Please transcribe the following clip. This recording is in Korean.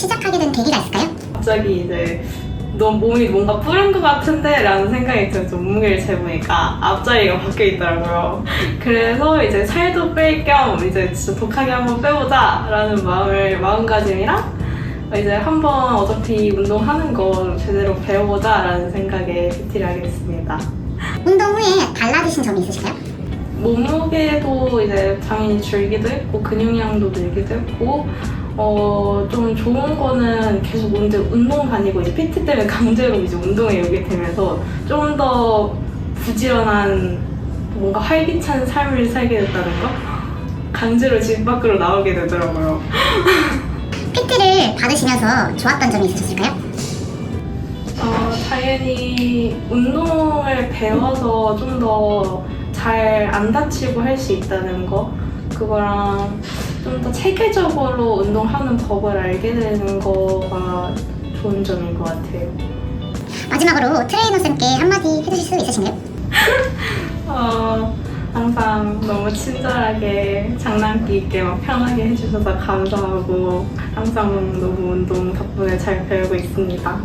시작하게 된 계기가 있을까요? 갑자기 이제 너무 몸이 뭔가 뿌른 것 같은데? 라는 생각이 들어서 몸무게를 재보니까 앞자리가 바뀌어 있더라고요. 그래서 이제 살도 뺄 겸 이제 진짜 독하게 한번 빼보자 라는 마음을, 마음가짐이랑 이제 한번 어차피 운동하는 거 제대로 배워보자 라는 생각에 PT를 하게 됐습니다. 운동 후에 달라지신 점이 있으실까요? 몸무게도 이제 당연히 줄기도 했고 근육량도 늘기도 했고 어 좀 좋은 거는 계속 언제 운동 다니고 이제 PT 때문에 강제로 이제 운동에 오게 되면서 좀 더 부지런한 뭔가 활기찬 삶을 살게 됐다는 거 강제로 집 밖으로 나오게 되더라고요. PT를 받으시면서 좋았던 점이 있으실까요? 어, 당연히 운동을 배워서 좀더 잘 안 다치고 할 수 있다는 거 그거랑 좀 더 체계적으로 운동하는 법을 알게 되는 거가 좋은 점인 것 같아요. 마지막으로 트레이너 쌤께 한마디 해주실 수 있으신가요? 어, 항상 너무 친절하게 장난기 있게 막 편하게 해주셔서 감사하고 항상 너무 운동 덕분에 잘 배우고 있습니다.